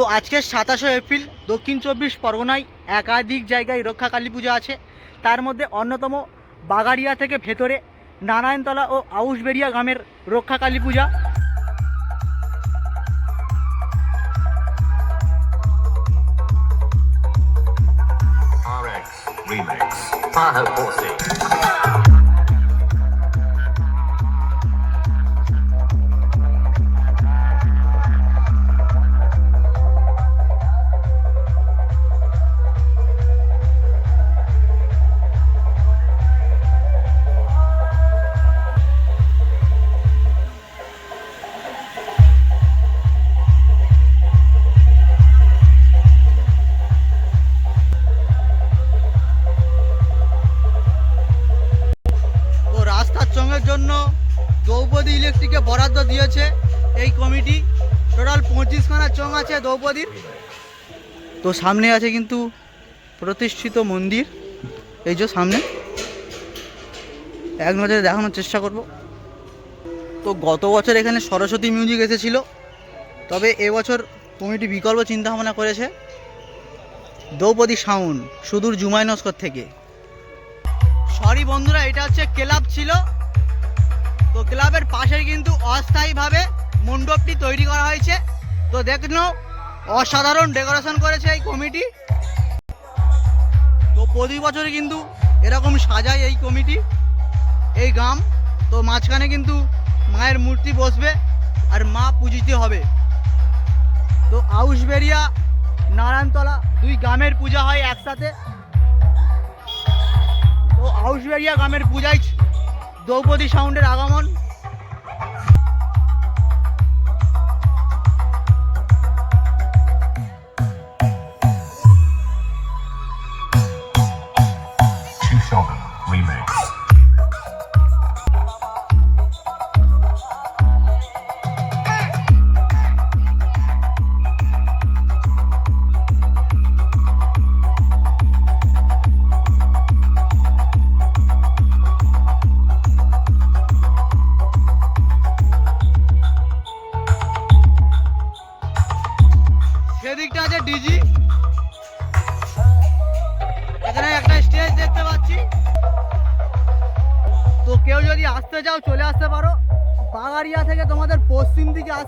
তো আজকে সাতাশে এপ্রিল, দক্ষিণ চব্বিশ পরগনায় একাধিক জায়গায় রক্ষা কালী পূজা আছে তার মধ্যে অন্যতম বাগাড়িয়া থেকে ভেতরে নারায়ণতলা ও আউশবেরিয়া গ্রামের রক্ষা কালী পূজা Remix. দ্রৌপদীর। তো সামনে আছে কিন্তু প্রতিষ্ঠিত মন্দির। এই যে সামনে। এক নজরে দেখানোর চেষ্টা করব। তো গত বছর এখানে সরস্বতী মিউজিক এসেছিল। তবে এবছর কমিটি বিকল্প চিন্তা ভাবনা করেছে দ্রৌপদী সাউন্ড সুদূর জুমাইনস্কর থেকে। সরি বন্ধুরা, এটা হচ্ছে ক্লাব ছিল। তো ক্লাবের পাশে কিন্তু অস্থায়ীভাবে মণ্ডপটি তৈরি করা হয়েছে। তো দেখল অসাধারণ ডেকোরেশন করেছে এই কমিটি। তো প্রতি বছরই কিন্তু এরকম সাজায় এই কমিটি, এই গ্রাম। তো মাঝখানে কিন্তু মায়ের মূর্তি বসবে আর মা পুজিতে হবে। তো আউসবেরিয়া নারায়ণতলা দুই গ্রামের পূজা হয় একসাথে। তো আউসবেরিয়া গ্রামের পূজায় দ্রৌপদী সাউন্ডের আগমন।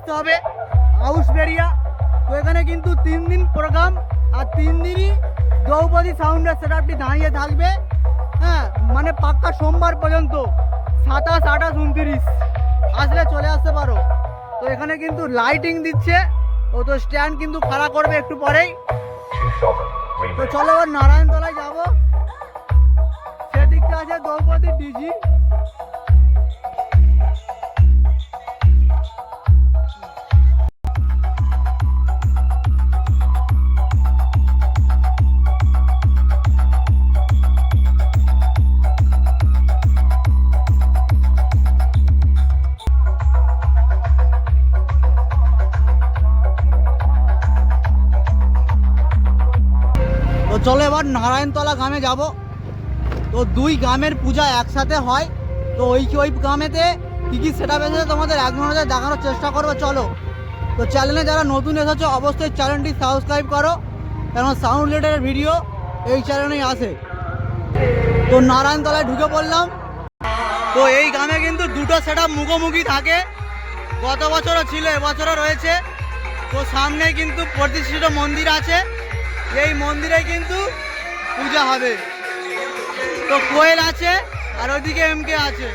আসতে হবে। হাউসবেরিয়া তো এখানে কিন্তু তিন দিন প্রোগ্রাম আর তিন দিনই দ্রৌপদী সাউন্ডের সেট আপটি দাঁড়িয়ে থাকবে। হ্যাঁ মানে পাক্কা সোমবার পর্যন্ত, সাতাশ, আঠাশ, উনত্রিশ। আসলে চলে আসতে পারো। তো এখানে কিন্তু লাইটিং দিচ্ছে, ও তো স্ট্যান্ড কিন্তু খাড়া করবে একটু পরেই। তো চলো নারায়ণতলায় যাব। সেদিকটা আছে দ্রৌপদী ডিজি তো চলো এবার নারায়ণতলা গ্রামে যাব। তো দুই গ্রামের পূজা একসাথে হয়। তো ওই ওই গ্রামেতে কী কী সেটা বেঁচেছে তোমাদের এক নজরে দেখানোর চেষ্টা করব, চলো। তো চ্যানেলে যারা নতুন এসেছ, অবশ্যই চ্যানেলটি সাবস্ক্রাইব করো। কারণ সাউন্ড রিলেটেড ভিডিও এই চ্যানেলেই আসে। তো নারায়ণতলায় ঢুকে পড়লাম। তো এই গ্রামে কিন্তু দুটো সেট মুখোমুখি থাকে। গত বছরও ছিল, এবছরও রয়েছে। তো সামনে কিন্তু প্রতিষ্ঠিত মন্দির আছে। এই মন্দিরে কিন্তু পূজা হবে। তো কোয়েল আছে আর ওইদিকে এমকে আছে।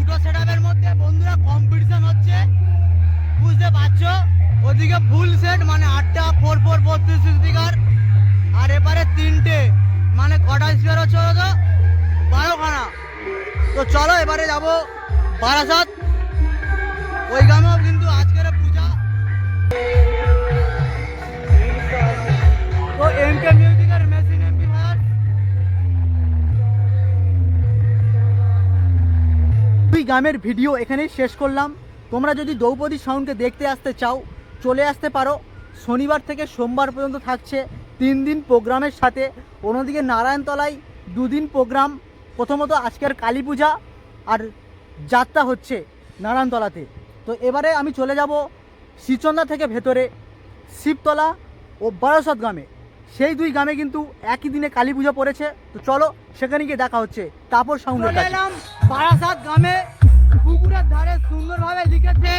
দুটো সেটআপের মধ্যে বন্ধুরা কম্পিটিশন হচ্ছে। বুঝতে পারছ? ওদিকে ফুল সেট মানে আটটা ফোর ফোর বত্রিশ স্পিকার আর এবারে তিনটে মানে কটা স্পিকার হচ্ছে তো? বারোখানা। তো চলো এবারে যাব বারাসাত। ওই গ্রামেও কিন্তু আজকের পূজা। তো এমকে মিউজিকের গ্রামের ভিডিও এখানেই শেষ করলাম। তোমরা যদি দ্রৌপদী সাউন্ডকে দেখতে আসতে চাও, চলে আসতে পারো। শনিবার থেকে সোমবার পর্যন্ত থাকছে তিন দিন প্রোগ্রামের সাথে। অন্যদিকে নারায়ণতলায় দুদিন প্রোগ্রাম, প্রথমত আজকের কালী পূজা আর যাত্রা হচ্ছে নারায়ণতলাতে। তো এবারে আমি চলে যাব শ্রীচন্দা থেকে ভেতরে, শিবতলা ও বারাসত গ্রামে। সেই দুই গ্রামে কিন্তু একই দিনে কালী পুজো পড়েছে। তো চলো সেখানে গিয়ে দেখা হচ্ছে। তাপর সাউন্ডের কাছে। বারাসাত গ্রামে। পুকুরের ধারে সুন্দরভাবে লিখেছে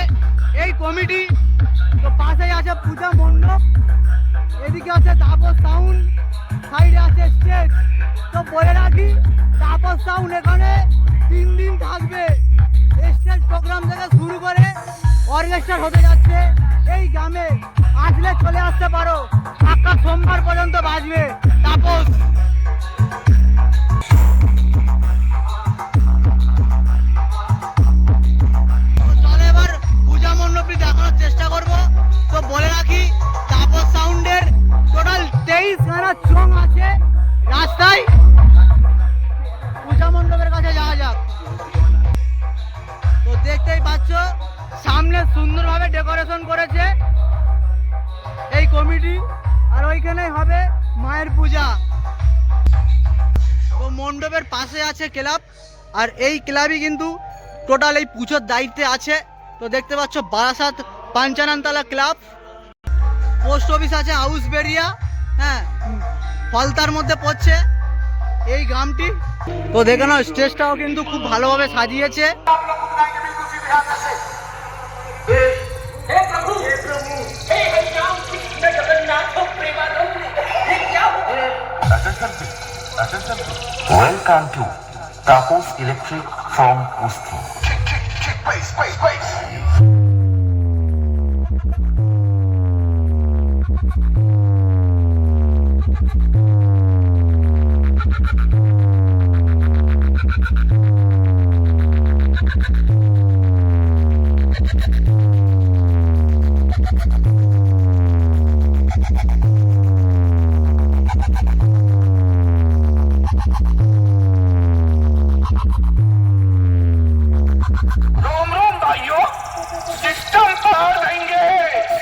এই কমিটি। তো পাশেই আছে পূজা মণ্ডপ, এদিকে আছে তাপস সাউন্ড সাইডে আছে স্টেজ তো বলে রাখি, তাপস সাউন্ড এখানে তিন দিন থাকবে। স্টেজ প্রোগ্রাম থেকে শুরু করে অর্কেস্ট্রা হতে যাচ্ছে এই গ্রামে। আসলে চলে আসতে পারো পাক্কা সোমবার পর্যন্ত বাজবে। তাপস! তেইশ খানা চং আছে। রাস্তায়। পূজা মণ্ডপের কাছে যাওয়া যাক। তো দেখতেই পাচ্ছ, সামনে সুন্দরভাবে ডেকোরেশন করেছে এই কমিটি, আর ওইখানেই হবে মায়ের পূজা। তো মণ্ডপের পাশে আছে ক্লাব, আর এই ক্লাবই কিন্তু টোটাল এই পুজোর দায়িত্বে আছে। তো দেখতে পাচ্ছ, Barasat Panchanantala club. Post office আছে হাউস বেরিয়া ফলতার মধ্যে পড়ছে এই গ্রামটি তো দেখে নাও স্টেজটাও কিন্তু খুব ভালোভাবে সাজিয়েছে Welcome to Tacos Electric from Usti. Check, check, check, bass, bass, bass.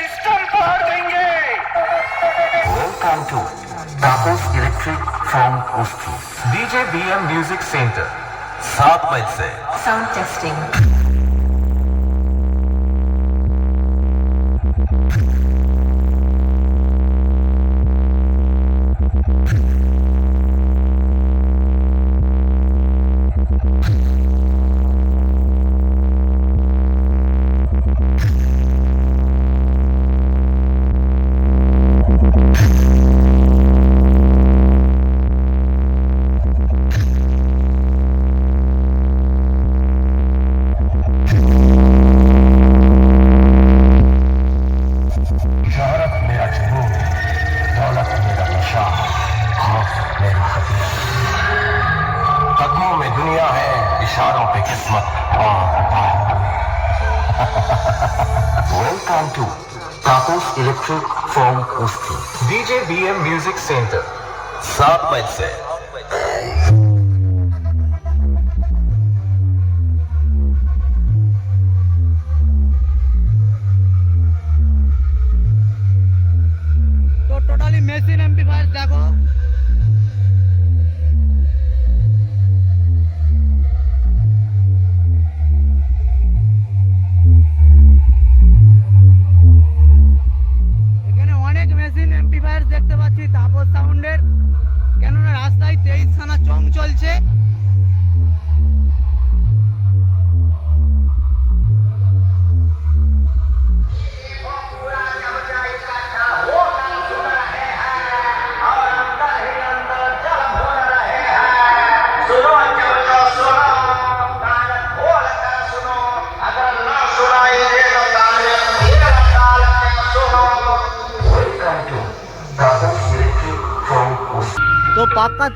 System पार देंगे Welcome to Tapos Electric from Usti. DJ BM Music Center. सात मई से Sound testing. DJ BM Music Center. Saat Mayıs'ta.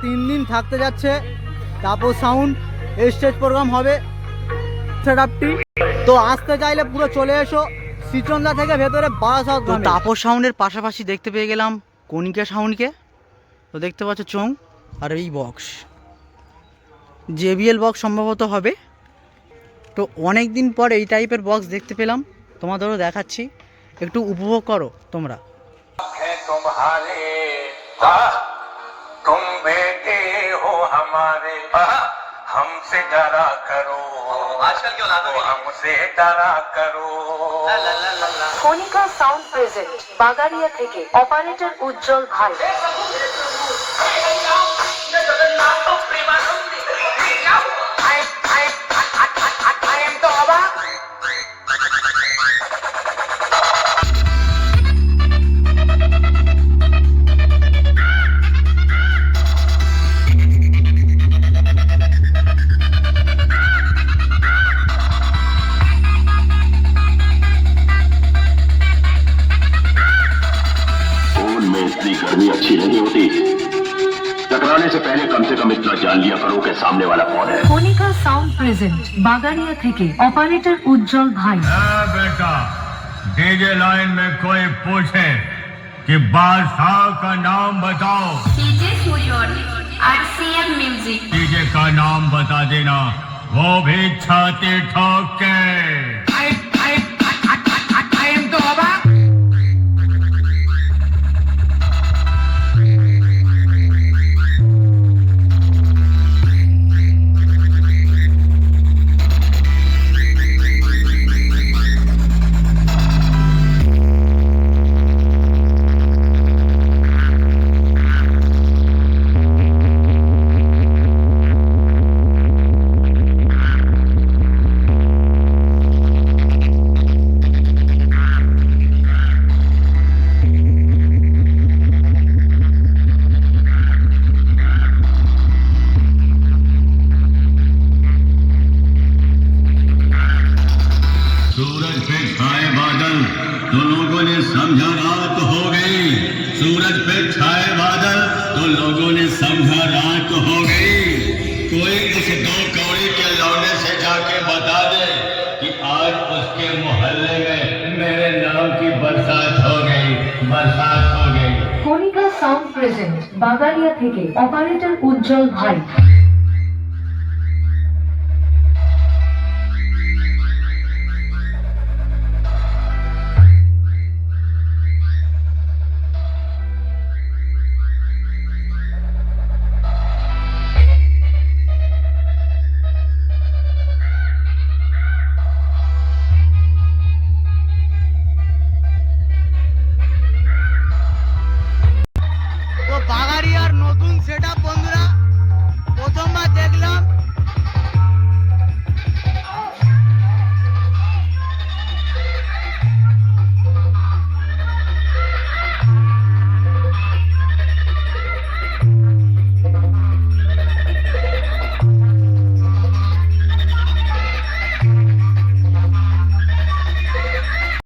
তিন দিন থাকতে যাচ্ছে। তারপর sound stage programme হবে। সেটআপটি তো আসতে চাইলে পুরো চলে এসো। সিচন্দা থেকে ভেতরে বাস বারাসাত তাপস সাউন্ডের পাশাপাশি দেখতে পেয়ে গেলাম কণিকা সাউন্ডকে তো দেখতে পাচ্ছ চং আর এই বক্স জেবিএল বক্স সম্ভবত হবে। তো অনেক দিন পর এই টাইপের বক্স দেখতে পেলাম। তোমাদেরও দেখাচ্ছি। একটু উপভোগ করো তোমরা। तुम बेटे हो हमारे आह, हमसे डरा करो आजकल क्यों हमसे डरा करो ফোনিকা সাউন্ড প্রেজেন্ট বাগারিয়া থেকে অপারেটর উজ্জ্বল ভাই पहले कम से कम इतना जान लिया करो कि सामने वाला कौन है কণিকা সাউন্ড প্রেজেন্ট বাগারিয়া থেকে অপারেটর উজ্জ্বল ভাই हाँ बेटा डीजे लाइन में कोई पूछे कि बादशाह का नाम बताओ डीजे सुजोर आरसीएम म्यूजिक डीजे का नाम बता देना वो भी छाती ठोक के बादल तो लोगों ने समझा रात हो गई कोई उस दो कौड़ी के लौने से जाके बता दे कि आज उसके मोहल्ले में मेरे नाम की बरसात हो गई बरसात हो गई কণিকা সাউন্ড প্রেজেন্ট বাগারিয়া থেকে অপারেটর উজ্জ্বল ভাই